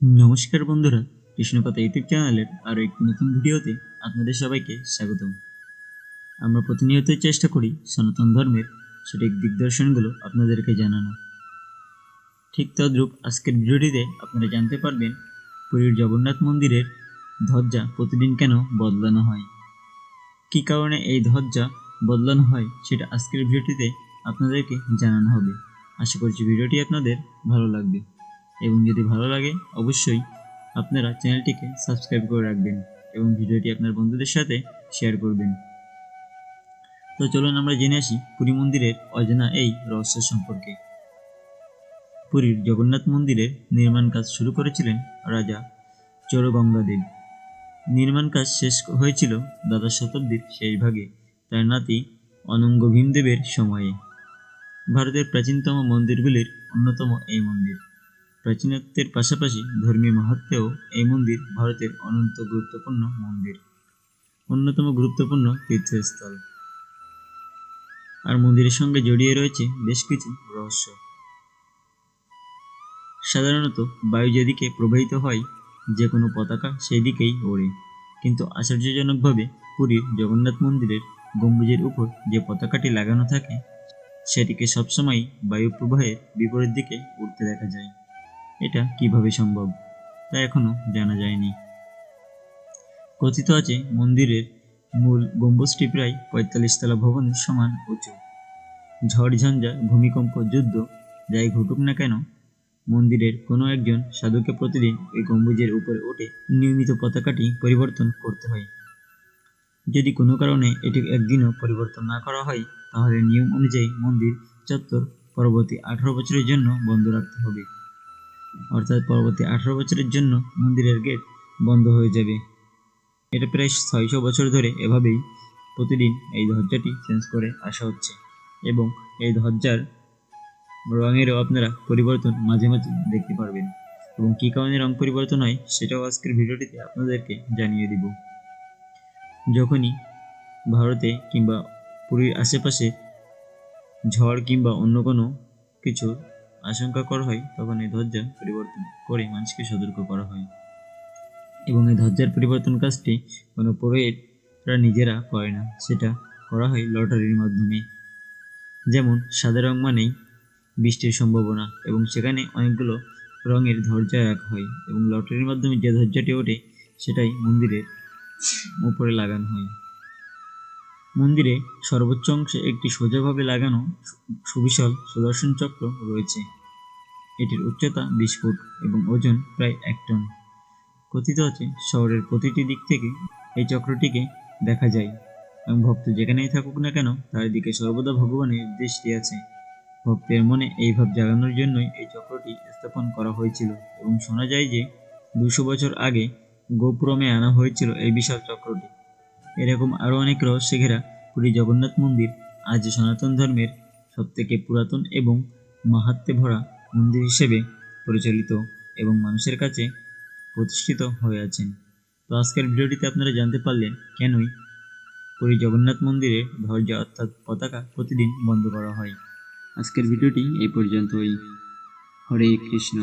নমস্কার বন্ধুরা কৃষ্ণকথা ইউটিউব চ্যানেলের আরও একটি নতুন ভিডিওতে আপনাদের সবাইকে স্বাগতম। আমরা প্রতিনিয়তই চেষ্টা করি সনাতন ধর্মের সঠিক দিগদর্শনগুলো আপনাদেরকে জানানো ঠিক তদ্রূপ আজকের ভিডিওটিতে আপনারা জানতে পারবেন পুরীর জগন্নাথ মন্দিরের ধ্বজা প্রতিদিন কেন বদলানো হয়। কী কারণে এই ধ্বজা বদলানো হয় সেটা আজকের ভিডিওটিতে আপনাদেরকে জানানো হবে। আশা করছি ভিডিওটি আপনাদের ভালো লাগবে। এবং যদি ভালো লাগে, অবশ্যই আপনারা চ্যানেলটিকে সাবস্ক্রাইব করে রাখবেন এবং ভিডিওটি আপনার বন্ধুদের সাথে শেয়ার করবেন। তো চলুন আমরা জেনে আসি পুরী মন্দিরের অজানা এই রহস্য সম্পর্কে। পুরীর জগন্নাথ মন্দিরের নির্মাণ কাজ শুরু করেছিলেন রাজা চোরগঙ্গাদেব। নির্মাণ কাজ শেষ হয়েছিল দ্বাদশ শতাব্দীর শেষ ভাগে, তার নাতি অনঙ্গ ভীমদেবের সময়ে। ভারতের প্রাচীনতম মন্দিরগুলির অন্যতম এই মন্দির। প্রাচীনত্বের পাশাপাশি ধর্মীয় মাহাত্ম্যেও এই মন্দির ভারতের অনন্ত গুরুত্বপূর্ণ মন্দির, অন্যতম গুরুত্বপূর্ণ তীর্থস্থল। আর মন্দিরের সঙ্গে জড়িয়ে রয়েছে বেশ কিছু রহস্য। সাধারণত বায়ু যেদিকে প্রবাহিত হয়, যে কোনো পতাকা সেই দিকেই ওড়ে। কিন্তু আশ্চর্যজনকভাবে পুরীর জগন্নাথ মন্দিরের গম্বুজের উপর যে পতাকাটি লাগানো থাকে, সেটিকে সবসময় বায়ু প্রবাহের বিপরীত দিকে উঠতে দেখা যায়। এটা কীভাবে সম্ভব? তা এখনও জানা যায়নি। কথিত আছে, মন্দিরের মূল গম্বুজটি প্রায় পঁয়তাল্লিশ তলা ভবনের সমান উঁচু। ঝড়ঝঞ্ঝা ভূমিকম্প, যুদ্ধ, যাই ঘটুক না কেন, মন্দিরের কোনো একজন সাধুকে প্রতিদিন ওই গম্বুজের উপরে উঠে নিয়মিত পতাকাটি পরিবর্তন করতে হয়। যদি কোনো কারণে এটি একদিনও পরিবর্তন না করা হয়, তাহলে নিয়ম অনুযায়ী মন্দির চত্বর পরবর্তী আঠারো বছরের জন্য বন্ধ রাখতে হবে। অর্থাৎ পরবর্তী আঠারো বছরের জন্য মন্দিরের গেট বন্ধ হয়ে যাবে। এটা প্রায় ছয়শো বছর ধরে এভাবেই প্রতিদিন এই ধ্বজাটি চেঞ্জ করে আসা হচ্ছে এবং এই ধ্বজার রঙেরও আপনারা পরিবর্তন মাঝে মাঝে দেখতে পারবেন এবং কী কারণে রং পরিবর্তন হয় সেটাও আজকের ভিডিওটিতে আপনাদেরকে জানিয়ে দিব। যখনই ভারতে কিংবা পুরীর আশেপাশে ঝড় কিংবা অন্য কোনো কিছু আশঙ্কা করা হয়, তখন এই ধ্বজা পরিবর্তন করে মানুষকে সতর্ক করা হয়। এবং এই ধ্বজার পরিবর্তন কাজটি কোনো পুরোহিতরা নিজেরা করে না, সেটা করা হয় লটারির মাধ্যমে। যেমন, সাদা রং মানেই বৃষ্টির সম্ভাবনা, এবং সেখানে অনেকগুলো রঙের ধ্বজা রাখা হয়, এবং লটারির মাধ্যমে যে ধ্বজাটি ওঠে, সেটাই মন্দিরের উপরে লাগানো হয়। মন্দিরে সর্বোচ্চ অংশে একটি সোজাভাবে লাগানো সুবিশাল সুদর্শন চক্র রয়েছে। এটির উচ্চতা বিশ ফুট এবং ওজন প্রায় এক টন। কথিত আছে, শহরের প্রতিটি দিক থেকে এই চক্রটিকে দেখা যায় এবং ভক্ত যেখানেই থাকুক না কেন, তার দিকে সর্বদা ভগবানের দৃষ্টি আছে। ভক্তের মনে এই ভাব জাগানোর জন্যই এই চক্রটি স্থাপন করা হয়েছিল এবং শোনা যায় যে দুশো বছর আগে গোপুরমে আনা হয়েছিল এই বিশাল চক্রটি। এরকম আরও অনেক রহস্যে ঘেরা পুরী জগন্নাথ মন্দির আজ সনাতন ধর্মের সবথেকে পুরাতন এবং মাহাত্মে ভরা মন্দির হিসেবে পরিচালিত এবং মানুষের কাছে প্রতিষ্ঠিত হয়ে আছেন। তো আজকের ভিডিওটিতে আপনারা জানতে পারলেন কেনই পুরী জগন্নাথ মন্দিরে ধৈর্য অর্থাৎ পতাকা প্রতিদিন বন্ধ করা হয়। আজকের ভিডিওটি এই পর্যন্তই। হরে কৃষ্ণ।